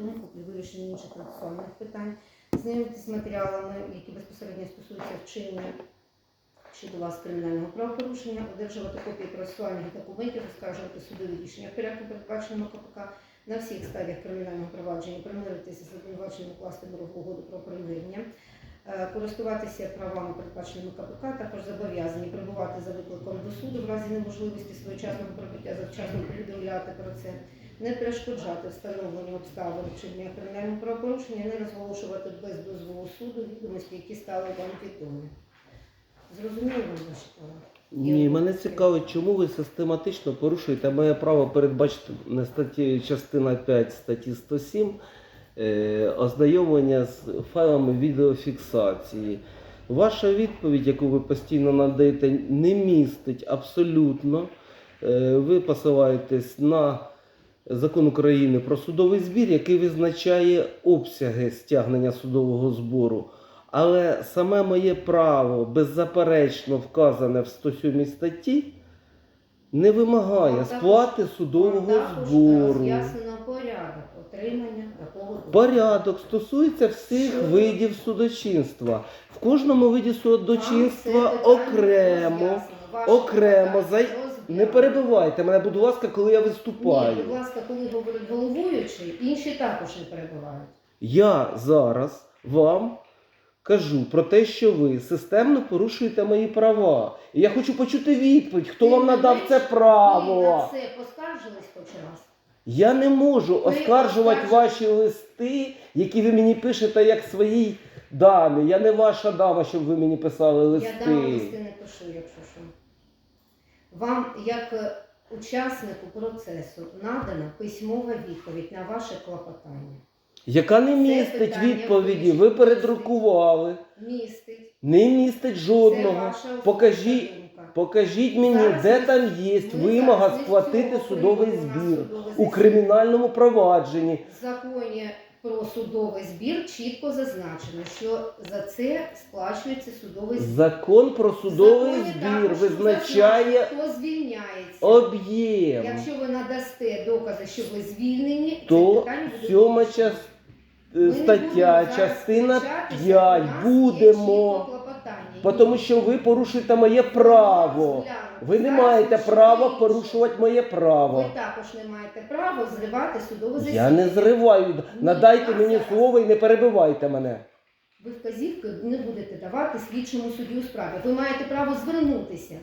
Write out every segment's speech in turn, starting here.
думку при вирішенні інших процесуальних питань, знайомитися з матеріалами, які безпосередньо стосуються вчинення щодо вас кримінального правопорушення, одержувати копії процесуальних документів, оскаржувати судові рішення в порядку, передбаченому КПК, на всіх стадіях кримінального провадження, примиритися з обвинуваченням укласти мирову угоду про примирення, користуватися правами, передбаченими КПК, також зобов'язані прибувати за викликом до суду в разі неможливості своєчасного прибуття завчасно повідомляти про це, не перешкоджати встановленню обставин вчинення кримінального правопорушення, не розголошувати без дозволу суду відомості, які стали вам відомі. Зрозуміло ваші права? Ні, мене цікавить, чому ви систематично порушуєте моє право передбачити статті частина 5 статті 107 е, ознайомлення з файлами відеофіксації. Ваша відповідь, яку ви постійно надаєте, не містить абсолютно. Е, ви посилаєтесь на закон України про судовий збір, який визначає обсяги стягнення судового збору. Але саме моє право, беззаперечно вказане в 107 статті, не вимагає сплати судового також збору. роз'яснено порядок отримання такого дозволу. Порядок стосується всіх Що? видів судочинства. В кожному виді Вам судочинства це питання окремо. роз'яснено. Ваше окремо, питання за-. Не перебивайте мене, будь ласка, коли я Ні, виступаю. будь ласка, коли говорить головуючий, інші також не перебувають. Я зараз вам кажу про те, що ви системно порушуєте мої права. І я хочу почути відповідь, хто вам надав це Ви на право. це поскаржились хоч раз? Я не можу оскаржувати ваші листи, які ви мені пишете як своїй дамі. Я не ваша дама, щоб ви мені писали листи. Я дам листи. не пишу, якщо що. Вам, як е, учаснику процесу, надана письмова відповідь на ваше клопотання. Яка не містить відповіді, ви передрукували. Містить. Не містить жодного. Покажіть. Покажіть мені, де там є вимога сплатити судовий збір у кримінальному провадженні. В законі про судовий збір чітко зазначено, що за це сплачується судовий збір. Закон про судовий законі збір також визначає зазначено, хто звільняється. об'єм. Якщо ви надасте докази, що ви звільнені, це То питання буде сьома вирішено. час... Ми не стаття, зараз частина сперечатися, 5, у нас є будемо. чітко. Тому що ви порушуєте моє право. Ви не маєте права порушувати моє право. Ви також не маєте права зривати судове засідання. Я не зриваю. Надайте мені слово і не перебивайте мене. Ви вказівки не будете давати слідчому судді у справі. Ви маєте право звернутися.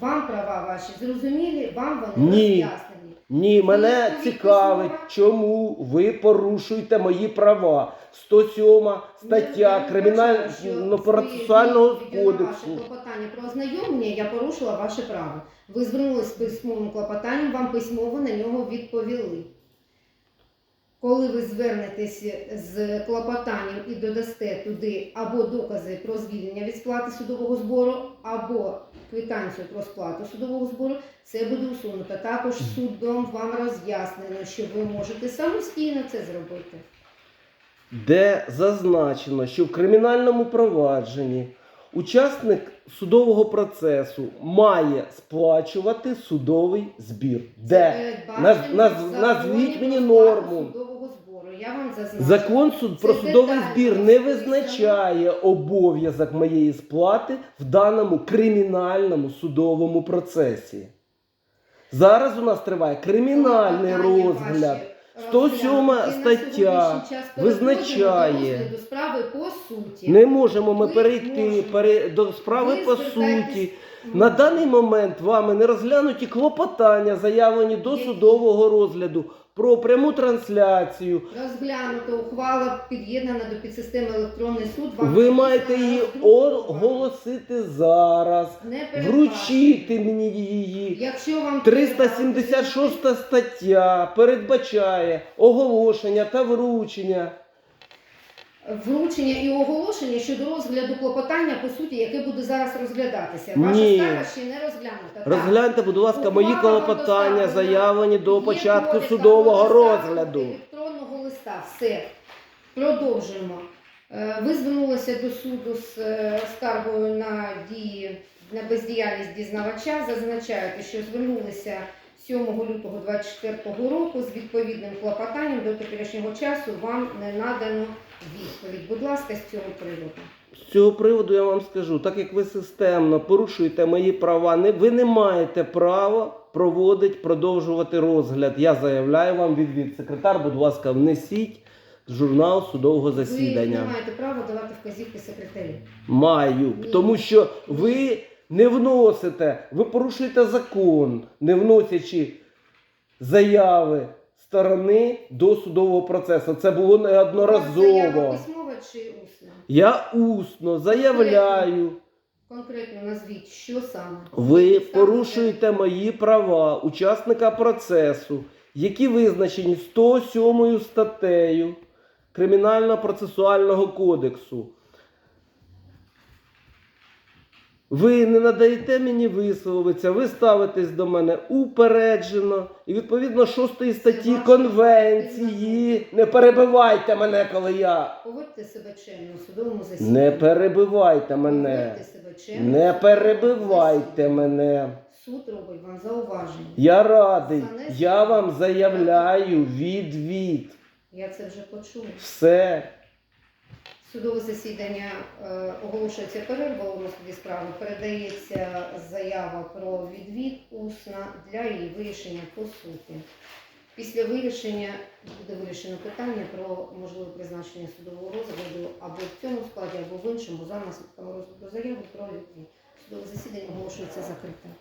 Вам права ваші зрозумілі, вам вони Ні. роз'яснені. Ні, мене цікавить, чому ви порушуєте мої права. 107 стаття кримінального процесуального кодексу. Клопотання про ознайомлення, я порушила ваше право. Ви звернулись з письмовим клопотанням, вам письмово на нього відповіли. Коли ви звернетесь з клопотанням і додасте туди або докази про звільнення від сплати судового збору, або квитанцію про сплату судового збору, це буде усунуто. Також судом вам роз'яснено, що ви можете самостійно це зробити. де зазначено, що в кримінальному провадженні учасник судового процесу має сплачувати судовий збір. Де? Наз- наз- назвіть мені норму. Я вам зазначила. Закон суд про Це судовий детально збір не розписано. визначає обов'язок моєї сплати в даному кримінальному судовому процесі. Зараз у нас триває кримінальний Клопотання розгляд. ваші 107 розглянуті. На стаття сьогоднішній час визначає. до розгляду справи по суті. Не можемо ми Ви перейти можете. пере- до справи Ви по суті. На даний момент вами не розглянуті клопотання, заявлені до судового розгляду про пряму трансляцію. Розглянута ухвала під'єднана до підсистеми електронний суд. Вам Ви маєте її оголосити зараз, Не передбачено. вручити мені її. Якщо вам 376 стаття передбачає оголошення та вручення. Вручення і оголошення щодо розгляду клопотання, по суті, яке буде зараз розглядатися. Ваша Ні. справа ще не розглянута. Розгляньте, будь ласка, мої Ухвала клопотання, заявлені до початку довідка судового про доставку розгляду. Електронного листа. Все. Продовжуємо. Е, Ви звернулися до суду з е, скаргою на дії на бездіяльність дізнавача. Зазначаєте, що звернулися 7 лютого 2024 року з відповідним клопотанням до теперішнього часу вам не надано відповідь. Будь ласка, з цього приводу. З цього приводу я вам скажу, так як ви системно порушуєте мої права, не, ви не маєте права проводити, продовжувати розгляд. Я заявляю вам відвід. Секретар, будь ласка, внесіть в журнал судового засідання. Ви не маєте права давати вказівки секретарю. Маю, Ні. тому що ви не вносите, ви порушуєте закон, не вносячи заяви сторони до судового процесу. Це було неодноразово. письмова чи усна? Я усно заявляю. Конкретно назвіть, що саме. Ви порушуєте мої права учасника процесу, які визначені 107 статтею Кримінально-процесуального кодексу. Ви не надаєте мені висловитися, ви ставитесь до мене упереджено. І відповідно 6 статті Конвенції. Не перебивайте мене, коли я. Поводьте себе чемно у судовому засіданні. Не перебивайте мене. Поводьте себе чемно Не перебивайте мене. Суд робить вам зауваження. Я радий. Я вам заявляю відвід. Я це вже почула. Все. Судове засідання е, оголошується перерва у розгляді справи. Передається заява про відвід усна для її вирішення по суті. Після вирішення буде вирішено питання про можливе призначення судового розгляду або в цьому складі, або в іншому за наслідками розгляду заяви про відвід. Судове засідання оголошується закритим.